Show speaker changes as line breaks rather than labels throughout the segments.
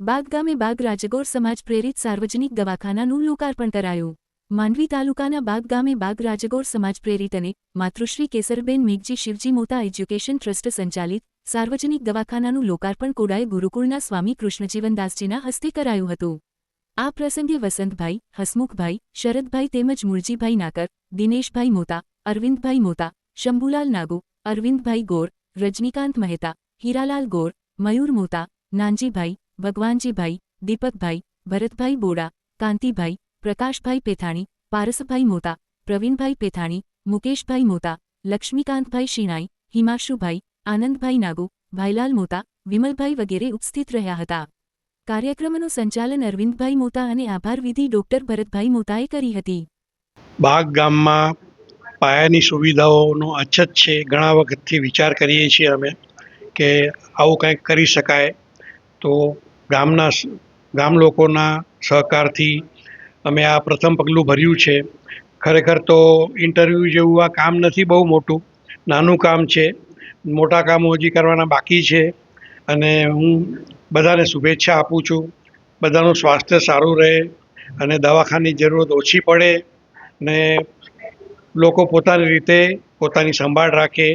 બાગ ગામે બાગ રાજગોર સમાજ પ્રેરિત સાર્વજનિક દવાખાનાનું લોકાર્પણ કરાયું. માંડવી તાલુકાના બાગ ગામે બાગ રાજગોર સમાજ પ્રેરિત અને માતૃશ્રી કેસરબેન મેઘજી શિવજી મોતા એજ્યુકેશન ટ્રસ્ટ સંચાલિત સાર્વજનિક દવાખાનાનું લોકાર્પણ કોડાએ ગુરુકુળના સ્વામી કૃષ્ણજીવનદાસજીના હસ્તે કરાયું હતું. આ પ્રસંગે વસંતભાઈ, હસમુખભાઈ, શરદભાઈ તેમજ મુળજીભાઈ નાકર, દિનેશભાઈ મોતા, અરવિંદભાઈ મોતા, શંભુલાલ નાગુ, અરવિંદભાઈ ગોર, રજનીકાંત મહેતા, હીરાલાલ ગોર, મયુર મોતા, નાનજીભાઈ ભગવાનજીભાઈ, દીપકભાઈ, ભરતભાઈ બોડા, કાંતિભાઈ, પ્રકાશભાઈ પેથાણી, પારસભાઈ મોતા, પ્રવીણભાઈ પેથાણી, મુકેશભાઈ મોતા, લક્ષ્મીકાંતભાઈ શિણાઈ, હિમાશુભાઈ, આનંદભાઈ નાગુ, ભાઈલાલ મોતા, વિમલભાઈ વગેરે ઉપસ્થિત રહ્યા હતા. કાર્યક્રમનું સંચાલન અરવિંદભાઈ મોતા અને આભાર વિધિ ડોક્ટર ભરતભાઈ મોતાએ કરી હતી.
બાગ ગામમાં પાયાની સુવિધાઓનો અછત છે, ઘણા વખતથી વિચાર કરીએ છીએ અમે કે આવું કંઈક કરી શકાય તો ગામના ગામ લોકોના સહકારથી અમે આ પ્રથમ પગલું ભર્યું છે. ખરેખર તો ઇન્ટરવ્યૂ જેવું આ કામ નથી બહુ મોટું. નાનું કામ છે. મોટા કામો હજી કરવાના બાકી છે. અને હું બધાને શુભેચ્છા આપું છું. બધાનું સ્વાસ્થ્ય સારું રહે અને દવાખાની જરૂરત ઓછી પડે ને લોકો પોતાની રીતે પોતાની સંભાળ રાખે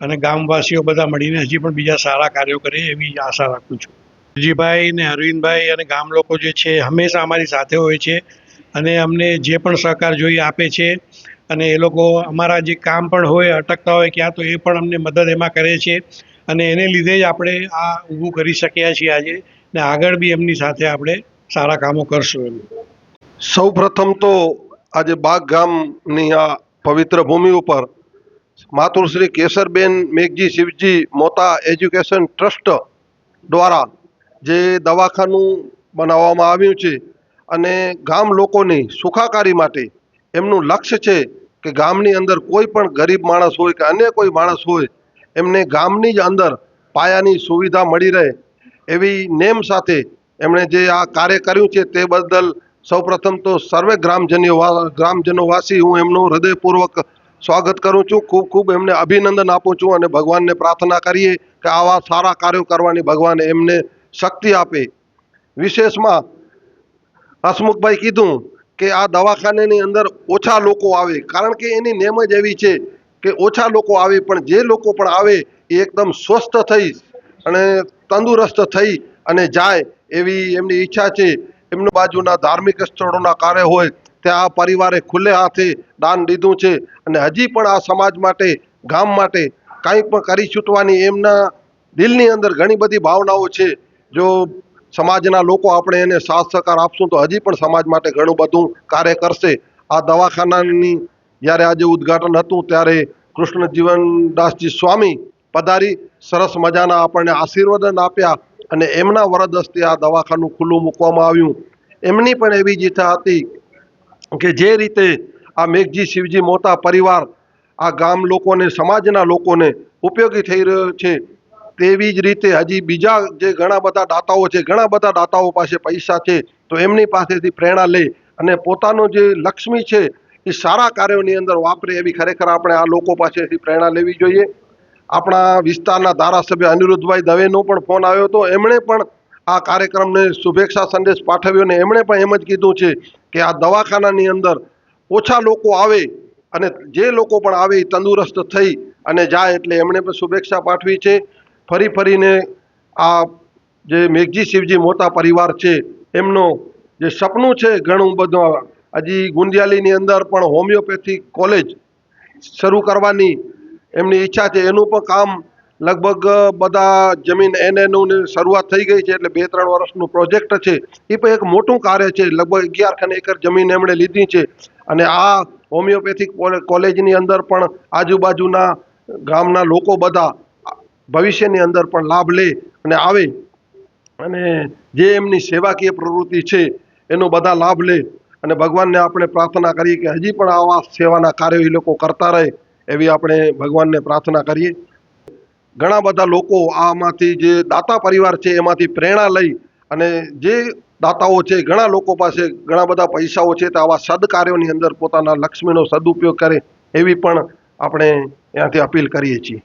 અને ગામવાસીઓ બધા મળીને હજી પણ બીજા સારા કાર્યો કરે એવી આશા રાખું છું. જીભાઈ ને અરવિંદભાઈ અને ગામ લોકો જે છે, હંમેશા અમારી સાથે હોય છે અને અમને જે પણ સહકાર જોઈએ આપે છે અને એ લોકો અમારા જે કામ પણ હોય, અટકતા હોય ક્યાં તો એ પણ અમને મદદ એમાં કરે છે અને એને લીધે જ આપણે આ ઊભું કરી શક્યા છીએ આજે ને આગળ બી એમની સાથે આપણે સારા કામો કરશું એમ.
સૌ પ્રથમ તો આજે બાગ ગામની આ પવિત્ર ભૂમિ ઉપર માતુશ્રી કેસરબેન મેઘજી શિવજી મોતા એજ્યુકેશન ટ્રસ્ટ દ્વારા જે દવાખાનું બનાવવામાં આવ્યું છે અને ગામ લોકોની સુખાકારી માટે એમનું લક્ષ્ય છે કે ગામની અંદર કોઈ પણ ગરીબ માણસ હોય કે અન્ય કોઈ માણસ હોય, એમને ગામની જ અંદર પાયાની સુવિધા મળી રહે એવી નેમ સાથે એમણે જે આ કાર્ય કર્યું છે તે બદલ સૌપ્રથમ તો સર્વે ગ્રામજનો ગ્રામજનોવાસી હું એમનું હૃદયપૂર્વક સ્વાગત કરું છું. ખૂબ ખૂબ એમને અભિનંદન આપું છું અને ભગવાનને પ્રાર્થના કરીએ કે આવા સારા કાર્યો કરવાની ભગવાન એમને શક્તિ આપે. વિશેષમાં હસમુખભાઈ કીધું કે આ દવાખાનાની અંદર ઓછા લોકો આવે. કારણ કે એની નેમ જ એવી છે કે ઓછા લોકો આવે, પણ જે લોકો પણ આવે એ એકદમ સ્વસ્થ થઈ અને તંદુરસ્ત થઈ અને જાય એવી એમની ઈચ્છા છે. એમની બાજુના ધાર્મિક સ્થળોના કાર્ય હોય, ત્યાં આ પરિવારે ખુલ્લે હાથે દાન દીધું છે અને હજી પણ આ સમાજ માટે, ગામ માટે કાંઈ પણ કરી છૂટવાની એમના દિલની અંદર ઘણી બધી ભાવનાઓ છે. જો સમાજના લોકો આપણે એને સાથ સહકાર આપશું તો હજી પણ સમાજ માટે ઘણું બધું કાર્ય કરશે. આ દવાખાનાની જ્યારે આજે ઉદ્ઘાટન હતું ત્યારે કૃષ્ણ જીવનદાસજી સ્વામી પધારી, સરસ મજાના આપણને આશીર્વાદન આપ્યા અને એમના વરદ હસ્તે આ દવાખાનું ખુલ્લું મૂકવામાં આવ્યું. એમની પણ એવી જ ઈચ્છા હતી કે જે રીતે આ મેઘજી શિવજી મોતા પરિવાર, આ ગામ લોકોને, સમાજના લોકોને ઉપયોગી થઈ રહ્યો છે તેવી જ રીતે હજી બીજા જે ઘણા બધા દાતાઓ છે, ઘણા બધા દાતાઓ પાસે પૈસા છે, તો એમની પાસેથી પ્રેરણા લે અને પોતાનો જે લક્ષ્મી છે, એ સારા કાર્યોની અંદર વાપરે એવી ખરેખર આપણે આ લોકો પાસેથી પ્રેરણા લેવી જોઈએ. આપણા વિસ્તારના ધારાસભ્ય અનિરુદ્ધભાઈ દવેનો પણ ફોન આવ્યો હતો. એમણે પણ આ કાર્યક્રમને શુભેચ્છા સંદેશ પાઠવ્યો ને એમણે પણ એમ જ કીધું છે કે આ દવાખાનાની અંદર ઓછા લોકો આવે અને જે લોકો પણ આવે એ તંદુરસ્ત થઈ અને જાય એટલે એમણે પણ શુભેચ્છા પાઠવી છે. ફરી ફરીને આ જે મેઘજી શિવજી મોટા પરિવાર છે, એમનો જે સપનું છે ઘણું બધું હજી ગુંદિયાલીની અંદર પણ હોમિયોપેથિક કોલેજ શરૂ કરવાની એમની ઈચ્છા છે. એનું પણ કામ લગભગ બધા જમીન એનએનું શરૂઆત થઈ ગઈ છે એટલે બે ત્રણ વર્ષનું પ્રોજેક્ટ છે. એ પણ એક મોટું કાર્ય છે. લગભગ અગિયાર ખન એકર જમીન એમણે લીધી છે અને આ હોમિયોપેથિક કોલે- કોલેજની અંદર પણ આજુબાજુના ગામના લોકો બધા ભવિષ્યની અંદર પણ લાભ લે અને આવે. અને જે એમની સેવાકીય પ્રવૃત્તિ છે, એનો બધા લાભ લે. અને ભગવાનને આપણે પ્રાર્થના કરીએ કે હજી પણ આવા સેવાના કાર્યો એ લોકો કરતા રહે, એવી આપણે ભગવાનને પ્રાર્થના કરીએ. ઘણા બધા લોકો આમાંથી જે દાતા પરિવાર છે, એમાંથી પ્રેરણા લઈ અને જે દાતાઓ છે, ઘણા લોકો પાસે ઘણા બધા પૈસાઓ છે, તો આવા સદકાર્યોની અંદર પોતાના લક્ષ્મીનો સદુપયોગ કરે, એવી પણ આપણે ત્યાંથી અપીલ કરીએ છીએ.